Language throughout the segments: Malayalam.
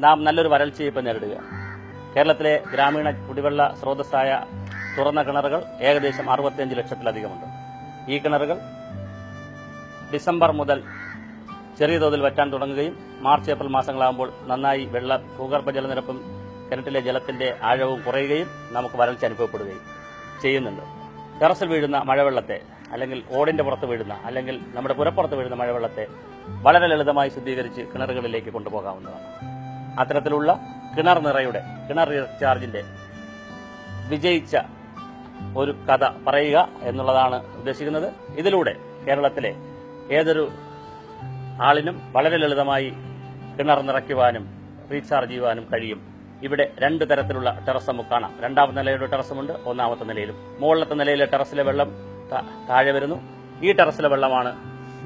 നാം നല്ലൊരു വരൾച്ചയെ ഇപ്പം കേരളത്തിലെ ഗ്രാമീണ കുടിവെള്ള സ്രോതസ്സായ തുറന്ന കിണറുകൾ ഏകദേശം അറുപത്തിയഞ്ച് ലക്ഷത്തിലധികമുണ്ട്. ഈ കിണറുകൾ ഡിസംബർ മുതൽ ചെറിയ തോതിൽ വറ്റാൻ തുടങ്ങുകയും മാർച്ച് ഏപ്രിൽ മാസങ്ങളാകുമ്പോൾ നന്നായി വെള്ള ഭൂഗർഭ ജലനിരപ്പും കിണറ്റിലെ ജലത്തിന്റെ ആഴവും കുറയുകയും നമുക്ക് വരൾച്ച അനുഭവപ്പെടുകയും ചെയ്യുന്നുണ്ട്. ടെറസിൽ വീഴുന്ന മഴവെള്ളത്തെ അല്ലെങ്കിൽ ഓടിന്റെ പുറത്ത് വീഴുന്ന അല്ലെങ്കിൽ നമ്മുടെ പുരപ്പുറത്ത് വീഴുന്ന മഴവെള്ളത്തെ വളരെ ലളിതമായി ശുദ്ധീകരിച്ച് കിണറുകളിലേക്ക് കൊണ്ടുപോകാവുന്നതാണ്. അത്തരത്തിലുള്ള കിണർ നിറയുടെ കിണർ റീചാർജിന്റെ വിജയിച്ച ഒരു കഥ പറയുക എന്നുള്ളതാണ് ഉദ്ദേശിക്കുന്നത്. ഇതിലൂടെ കേരളത്തിലെ ഏതൊരു ആളിനും വളരെ ലളിതമായി കിണർ നിറയ്ക്കുവാനും റീചാർജ് ചെയ്യുവാനും കഴിയും. ഇവിടെ രണ്ട് തരത്തിലുള്ള ടെറസ് നമുക്ക് കാണാം. രണ്ടാമത്തെ നിലയുടെ ടെറസുമുണ്ട് ഒന്നാമത്തെ നിലയിലും. മുകളിലത്തെ നിലയിലെ ടെറസിലെ വെള്ളം താഴെ വരുന്നു. ഈ ടെറസിലെ വെള്ളമാണ്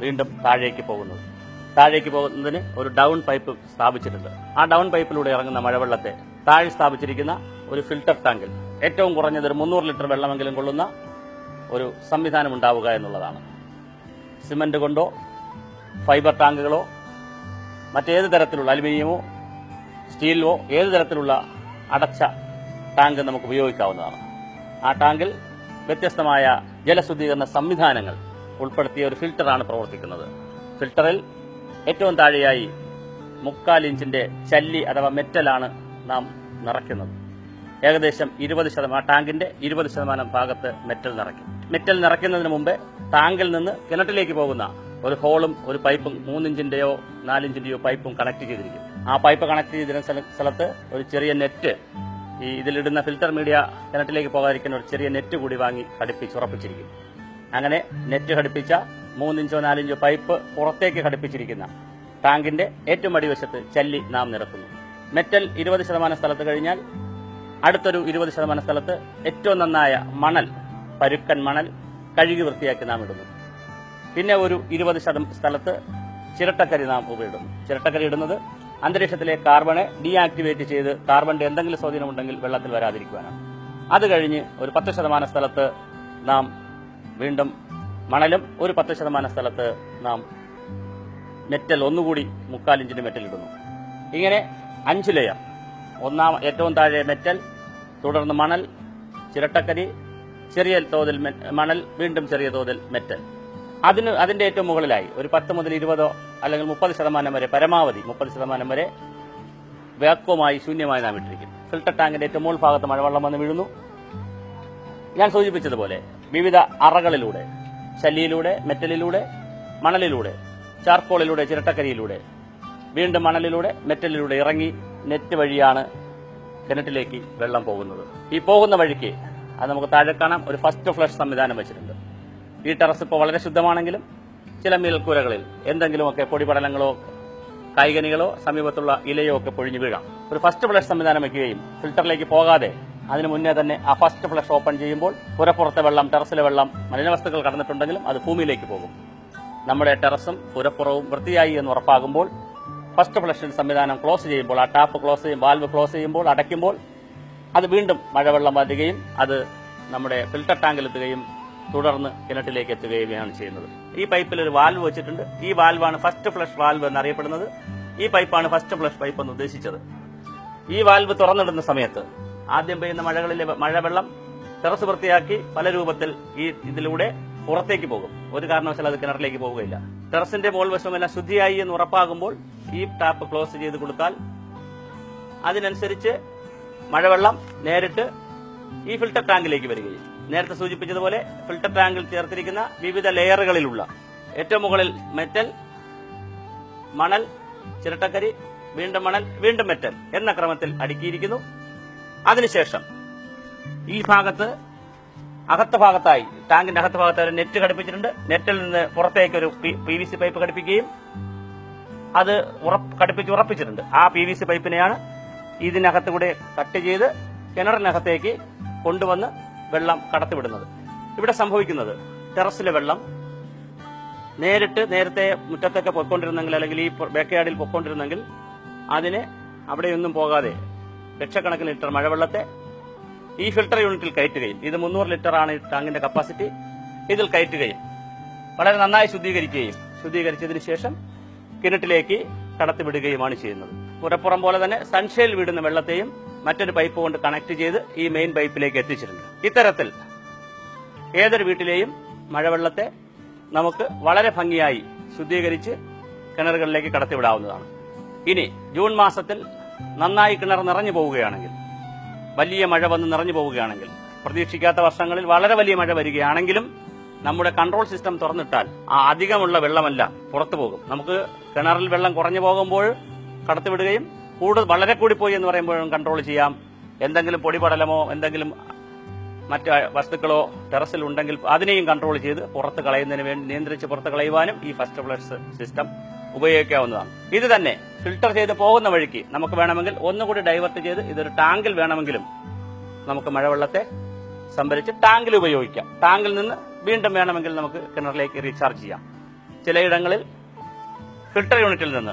വീണ്ടും താഴേക്ക് പോകുന്നത്. താഴേക്ക് പോകുന്നതിന് ഒരു ഡൗൺ പൈപ്പ് സ്ഥാപിച്ചിട്ടുണ്ട്. ആ ഡൗൺ പൈപ്പിലൂടെ ഇറങ്ങുന്ന മഴവെള്ളത്തെ താഴെ സ്ഥാപിച്ചിരിക്കുന്ന ഒരു ഫിൽട്ടർ ടാങ്കിൽ ഏറ്റവും കുറഞ്ഞത് ഒരു മുന്നൂറ് ലിറ്റർ വെള്ളമെങ്കിലും കൊള്ളുന്ന ഒരു സംവിധാനം ഉണ്ടാവുക എന്നുള്ളതാണ്. സിമന്റ് കൊണ്ടോ ഫൈബർ ടാങ്കുകളോ മറ്റേത് തരത്തിലുള്ള അലുമിനിയമോ സ്റ്റീലോ ഏത് തരത്തിലുള്ള അടച്ച ടാങ്ക് നമുക്ക് ഉപയോഗിക്കാവുന്നതാണ്. ആ ടാങ്കിൽ വ്യത്യസ്തമായ ജലശുദ്ധീകരണ സംവിധാനങ്ങൾ ഉൾപ്പെടുത്തിയ ഒരു ഫിൽട്ടറാണ് പ്രവർത്തിക്കുന്നത്. ഫിൽറ്ററിൽ ഏറ്റവും താഴെയായി മുക്കാൽ ഇഞ്ചിന്റെ ചല്ലി അഥവാ മെറ്റലാണ് നാം നിറയ്ക്കുന്നത്. ഏകദേശം ഇരുപത് ശതമാനം ടാങ്കിന്റെ ഇരുപത് ശതമാനം ഭാഗത്ത് മെറ്റൽ നിറയ്ക്കും. മെറ്റൽ നിറയ്ക്കുന്നതിന് മുമ്പേ ടാങ്കിൽ നിന്ന് കിണറ്റിലേക്ക് പോകുന്ന ഒരു ഹോളും ഒരു പൈപ്പും മൂന്നിഞ്ചിന്റെയോ നാലിഞ്ചിന്റെയോ പൈപ്പും കണക്ട് ചെയ്തിരിക്കും. ആ പൈപ്പ് കണക്ട് ചെയ്തിരുന്ന സ്ഥല- സ്ഥലത്ത് ഒരു ചെറിയ നെറ്റ് ഈ ഇതിലിടുന്ന ഫിൽറ്റർ മീഡിയ കിണറ്റിലേക്ക് പോകാതിരിക്കുന്ന ഒരു ചെറിയ നെറ്റ് കൂടി വാങ്ങി ഘടിപ്പിച്ച് ഉറപ്പിച്ചിരിക്കും. അങ്ങനെ നെറ്റ് ഘടിപ്പിച്ച മൂന്നിഞ്ചോ നാലിഞ്ചോ പൈപ്പ് പുറത്തേക്ക് ഘടിപ്പിച്ചിരിക്കുന്ന ടാങ്കിന്റെ ഏറ്റവും അടിവശത്ത് ചല്ലി നാം നിറക്കുന്നു. മെറ്റൽ ഇരുപത് ശതമാനം സ്ഥലത്ത് കഴിഞ്ഞാൽ അടുത്തൊരു ഇരുപത് ശതമാനം സ്ഥലത്ത് ഏറ്റവും നന്നായ മണൽ പരുക്കൻ മണൽ കഴുകി വൃത്തിയാക്കി നാം ഇടുന്നു. പിന്നെ ഒരു ഇരുപത് ശതം സ്ഥലത്ത് ചിരട്ടക്കരി നാം ഉപയോഗിടുന്നു ചിരട്ടക്കരി ഇടുന്നത് അന്തരീക്ഷത്തിലെ കാർബണെ ഡീആക്ടിവേറ്റ് ചെയ്ത് കാർബണിന്റെ എന്തെങ്കിലും സ്വാധീനമുണ്ടെങ്കിൽ വെള്ളത്തിൽ വരാതിരിക്കുവാനാണ്. അത് കഴിഞ്ഞ് ഒരു പത്ത് ശതമാനം സ്ഥലത്ത് നാം വീണ്ടും മണലും ഒരു പത്ത് ശതമാനം സ്ഥലത്ത് നാം മെറ്റൽ ഒന്നുകൂടി മുക്കാലിഞ്ചിന്റെ മെറ്റൽ ഇടുന്നു. ഇങ്ങനെ അഞ്ച് ലെയർ ഒന്നാം ഏറ്റവും താഴെ മെറ്റൽ തുടർന്ന് മണൽ ചിരട്ടക്കരി ചെറിയ തോതിൽ മണൽ വീണ്ടും ചെറിയ തോതിൽ മെറ്റൽ. അതിന് അതിന്റെ ഏറ്റവും മുകളിലായി ഒരു പത്ത് മുതൽ ഇരുപതോ അല്ലെങ്കിൽ മുപ്പത് ശതമാനം വരെ പരമാവധി മുപ്പത് ശതമാനം വരെ വ്യാക്വമായി ശൂന്യമായി നാം ഇട്ടിരിക്കും ഫിൽട്ടർ ടാങ്കിന്റെ ഏറ്റവും മുകൾ ഭാഗത്ത് മഴവെള്ളം വന്ന് വീഴുന്നു. ഞാൻ സൂചിപ്പിച്ചതുപോലെ വിവിധ അറകളിലൂടെ ശല്ലിയിലൂടെ മെറ്റലിലൂടെ മണലിലൂടെ ചാർക്കോളിലൂടെ ചിരട്ടക്കരിയിലൂടെ വീണ്ടും മണലിലൂടെ മെറ്റലിലൂടെ ഇറങ്ങി നെറ്റ് വഴിയാണ് കിണറ്റിലേക്ക് വെള്ളം പോകുന്നത്. ഈ പോകുന്ന വഴിക്ക് അത് നമുക്ക് താഴെ കാണാം. ഒരു ഫസ്റ്റ് ഫ്ലഷ് സംവിധാനം വെച്ചിട്ടുണ്ട്. ഈ ടെറസ് ഇപ്പോൾ വളരെ ശുദ്ധമാണെങ്കിലും ചില മേൽക്കൂരകളിൽ എന്തെങ്കിലുമൊക്കെ പൊടിപടലങ്ങളോ കായികനികളോ സമീപത്തുള്ള ഇലയോ ഒക്കെ പൊഴിഞ്ഞു വീഴാം. ഒരു ഫസ്റ്റ് ഫ്ലഷ് സംവിധാനം വെക്കുകയും ഫിൽറ്ററിലേക്ക് പോകാതെ അതിന് മുന്നേ തന്നെ ആ ഫസ്റ്റ് ഫ്ലഷ് ഓപ്പൺ ചെയ്യുമ്പോൾ പുരപ്പുറത്തെ വെള്ളം ടെറസിലെ വെള്ളം മലിനവസ്തുക്കൾ കടന്നിട്ടുണ്ടെങ്കിലും അത് ഭൂമിയിലേക്ക് പോകും. നമ്മുടെ ടെറസും പുരപ്പുറവും വൃത്തിയായി എന്ന് ഉറപ്പാകുമ്പോൾ ഫസ്റ്റ് ഫ്ലഷ് സംവിധാനം ക്ലോസ് ചെയ്യുമ്പോൾ ആ ടാപ്പ് ക്ലോസ് ചെയ്യും വാൽവ് ക്ലോസ് ചെയ്യുമ്പോൾ അടയ്ക്കുമ്പോൾ അത് വീണ്ടും മഴവെള്ളം വരികയും അത് നമ്മുടെ ഫിൽട്ടർ ടാങ്കിലെത്തുകയും തുടർന്ന് കിണറ്റിലേക്ക് എത്തുകയുമാണ് ചെയ്യുന്നത്. ഈ പൈപ്പിൽ ഒരു വാൽവ് വെച്ചിട്ടുണ്ട്. ഈ വാൽവാണ് ഫസ്റ്റ് ഫ്ലഷ് വാൽവ് എന്നറിയപ്പെടുന്നത്. ഈ പൈപ്പാണ് ഫസ്റ്റ് ഫ്ലഷ് പൈപ്പ് എന്ന് ഉദ്ദേശിച്ചത്. ഈ വാൽവ് തുറന്നിടുന്ന സമയത്ത് ആദ്യം പെയ്യുന്ന മഴകളിലെ മഴവെള്ളം ടെറസ് വൃത്തിയാക്കി പല രൂപത്തിൽ ഈ ഇതിലൂടെ പുറത്തേക്ക് പോകും. ഒരു കാരണവശാൽ അത് കിണറിലേക്ക് പോവുകയില്ല. ടെറസിന്റെ മുകൾ എല്ലാം ശുദ്ധിയായി എന്ന് ഉറപ്പാകുമ്പോൾ ഈ ടാപ്പ് ക്ലോസ് ചെയ്ത് കൊടുത്താൽ അതിനനുസരിച്ച് മഴവെള്ളം നേരിട്ട് ഈ ഫിൽട്ടർ ടാങ്കിലേക്ക് വരികയും. നേരത്തെ സൂചിപ്പിച്ചതുപോലെ ഫിൽട്ടർ ടാങ്കിൽ ചേർത്തിരിക്കുന്ന വിവിധ ലെയറുകളിലുള്ള ഏറ്റവും മുകളിൽ മെറ്റൽ മണൽ ചിരട്ടക്കരി വീണ്ടും മണൽ വീണ്ടും മെറ്റൽ എന്ന ക്രമത്തിൽ അടുക്കിയിരിക്കുന്നു. അതിനുശേഷം ഈ ഭാഗത്ത് അകത്ത ഭാഗത്തായി ടാങ്കിന്റെ അകത്ത ഭാഗത്ത് ഒരു നെറ്റ് ഘടിപ്പിച്ചിട്ടുണ്ട്. നെറ്റിൽ നിന്ന് പുറത്തേക്ക് ഒരു പി വി സി പൈപ്പ് ഘടിപ്പിക്കുകയും അത് ഘടിപ്പിച്ച് ഉറപ്പിച്ചിട്ടുണ്ട്. ആ പി വി സി പൈപ്പിനെയാണ് ഇതിനകത്ത് കൂടെ കട്ട് ചെയ്ത് കിണറിനകത്തേക്ക് കൊണ്ടുവന്ന് വെള്ളം കടത്തിവിടുന്നത്. ഇവിടെ സംഭവിക്കുന്നത് ടെറസിലെ വെള്ളം നേരിട്ട് നേരത്തെ മുറ്റത്തൊക്കെ പൊയ്ക്കൊണ്ടിരുന്നെങ്കിൽ അല്ലെങ്കിൽ ഈ ബേക്കയാർഡിൽ പൊയ്ക്കൊണ്ടിരുന്നെങ്കിൽ അതിന് അവിടെയൊന്നും പോകാതെ ലക്ഷക്കണക്കിന് ലിറ്റർ മഴവെള്ളത്തെ ഈ ഫിൽട്ടർ യൂണിറ്റിൽ കയറ്റുകയും ഇത് മുന്നൂറ് ലിറ്റർ ആണ് ടാങ്കിന്റെ കപ്പാസിറ്റി. ഇതിൽ കയറ്റുകയും വളരെ നന്നായി ശുദ്ധീകരിക്കുകയും ശുദ്ധീകരിച്ചതിന് ശേഷം കിണറ്റിലേക്ക് കടത്തിവിടുകയുമാണ് ചെയ്യുന്നത്. പുരപ്പുറം പോലെ തന്നെ സൺഷെയിൽ വിടുന്ന വെള്ളത്തെയും മറ്റൊരു പൈപ്പ് കൊണ്ട് കണക്ട് ചെയ്ത് ഈ മെയിൻ പൈപ്പിലേക്ക് എത്തിച്ചിട്ടുണ്ട്. ഇത്തരത്തിൽ ഏതൊരു വീട്ടിലെയും മഴവെള്ളത്തെ നമുക്ക് വളരെ ഭംഗിയായി ശുദ്ധീകരിച്ച് കിണറുകളിലേക്ക് കടത്തിവിടാവുന്നതാണ്. ഇനി ജൂൺ മാസത്തിൽ നന്നായി കിണർ നിറഞ്ഞു പോവുകയാണെങ്കിൽ വലിയ മഴ വന്ന് നിറഞ്ഞു പോവുകയാണെങ്കിൽ പ്രതീക്ഷിക്കാത്ത വർഷങ്ങളിൽ വളരെ വലിയ മഴ വരികയാണെങ്കിലും നമ്മുടെ കൺട്രോൾ സിസ്റ്റം തുറന്നിട്ടാൽ ആ അധികമുള്ള വെള്ളമെല്ലാം പുറത്തു പോകും. നമുക്ക് കിണറിൽ വെള്ളം കുറഞ്ഞു പോകുമ്പോൾ കടത്തിവിടുകയും കൂടുതൽ വളരെ കൂടിപ്പോയി എന്ന് പറയുമ്പോഴും കൺട്രോൾ ചെയ്യാം. എന്തെങ്കിലും പൊടിപടലമോ എന്തെങ്കിലും മറ്റ് വസ്തുക്കളോ ടെറസിൽ ഉണ്ടെങ്കിൽ അതിനെയും കൺട്രോൾ ചെയ്ത് പുറത്ത് കളയുന്നതിന് വേണ്ടി നിയന്ത്രിച്ച് പുറത്ത് കളയുവാനും ഈ ഫസ്റ്റ് ഫ്ലഷ് സിസ്റ്റം ഉപയോഗിക്കാവുന്നതാണ്. ഇത് തന്നെ ഫിൽട്ടർ ചെയ്ത് പോകുന്ന വഴിക്ക് നമുക്ക് വേണമെങ്കിൽ ഒന്നുകൂടി ഡൈവേർട്ട് ചെയ്ത് ഇതൊരു ടാങ്കിൽ വേണമെങ്കിലും നമുക്ക് മഴവെള്ളത്തെ സംഭരിച്ച് ടാങ്കിൽ ഉപയോഗിക്കാം. ടാങ്കിൽ നിന്ന് വീണ്ടും വേണമെങ്കിൽ നമുക്ക് കിണറിലേക്ക് റീചാർജ് ചെയ്യാം. ചിലയിടങ്ങളിൽ ഫിൽട്ടർ യൂണിറ്റിൽ നിന്ന്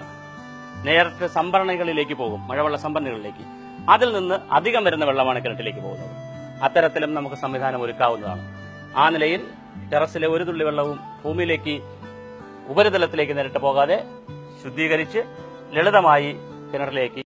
നേരത്തെ സംഭരണികളിലേക്ക് പോകും മഴവെള്ള സംഭരണികളിലേക്ക്. അതിൽ നിന്ന് അധികം വരുന്ന വെള്ളമാണ് കിണറ്റിലേക്ക് പോകുന്നത്. അത്തരത്തിലും നമുക്ക് സംവിധാനം ഒരുക്കാവുന്നതാണ്. ആ നിലയിൽ ടെറസിലെ ഒരു തുള്ളി വെള്ളവും ഭൂമിയിലേക്ക് ഉപരിതലത്തിലേക്ക് നേരിട്ട് പോകാതെ ശുദ്ധീകരിച്ച് ലളിതമായി കിണറിലേക്ക്